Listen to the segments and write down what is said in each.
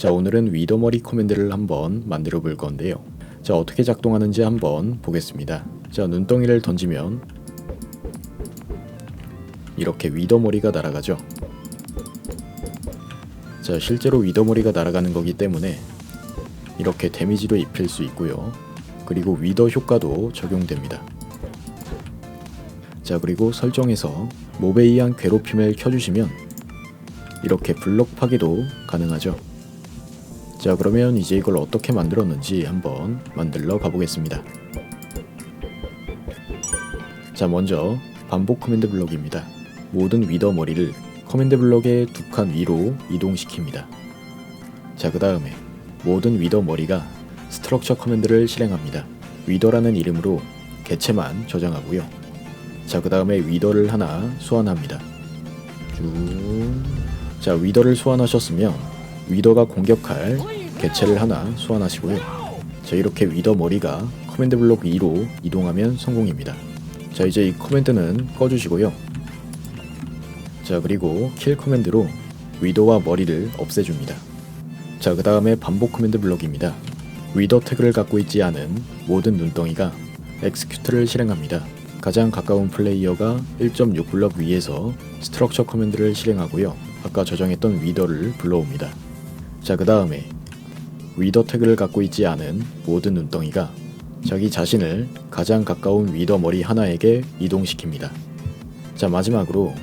자 오늘은 위더머리 커맨드를 한번 만들어 볼 건데요. 자 어떻게 작동하는지 한번 보겠습니다. 자 눈덩이를 던지면 이렇게 위더머리가 날아가죠. 자 실제로 위더머리가 날아가는 거기 때문에 이렇게 데미지도 입힐 수 있고요. 그리고 위더 효과도 적용됩니다. 자 그리고 설정에서 의한 괴롭힘을 켜주시면 이렇게 블록 파괴도 가능하죠. 자 그러면 이제 이걸 어떻게 만들었는지 한번 만들러 가보겠습니다. 자 먼저 반복 커맨드 블록입니다. 모든 위더 머리를 커맨드 블록의 두 칸 위로 이동시킵니다. 자 그 다음에 모든 위더 머리가 스트럭처 커맨드를 실행합니다. 위더라는 이름으로 개체만 저장하고요. 자, 그 다음에 위더를 하나 소환합니다. 쭉. 자, 위더를 소환하셨으면 위더가 공격할 개체를 하나 소환하시고요. 자, 이렇게 위더 머리가 커맨드 블록 위로 이동하면 성공입니다. 자, 이제 이 커맨드는 꺼주시고요. 자, 그리고 킬 커맨드로 위더와 머리를 없애줍니다. 자, 그 다음에 반복 커맨드 블록입니다. 위더 태그를 갖고 있지 않은 모든 눈덩이가 엑스큐트를 실행합니다. 가장 가까운 플레이어가 1.6 블럭 위에서 스트럭처 커맨드를 실행하고요. 아까 저장했던 위더를 불러옵니다. 자, 그 다음에 위더 태그를 갖고 있지 않은 모든 눈덩이가 자기 자신을 가장 가까운 위더 머리 하나에게 이동시킵니다. 자, 마지막으로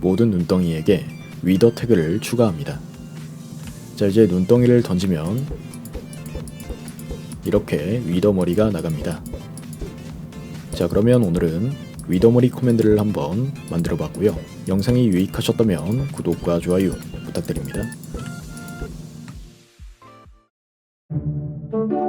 모든 눈덩이에게 위더 태그를 추가합니다. 자, 이제 눈덩이를 던지면 이렇게 위더 머리가 나갑니다. 자 그러면 오늘은 위더머리 코맨드를 한번 만들어 봤고요. 영상이 유익하셨다면 구독과 좋아요 부탁드립니다. Thank you.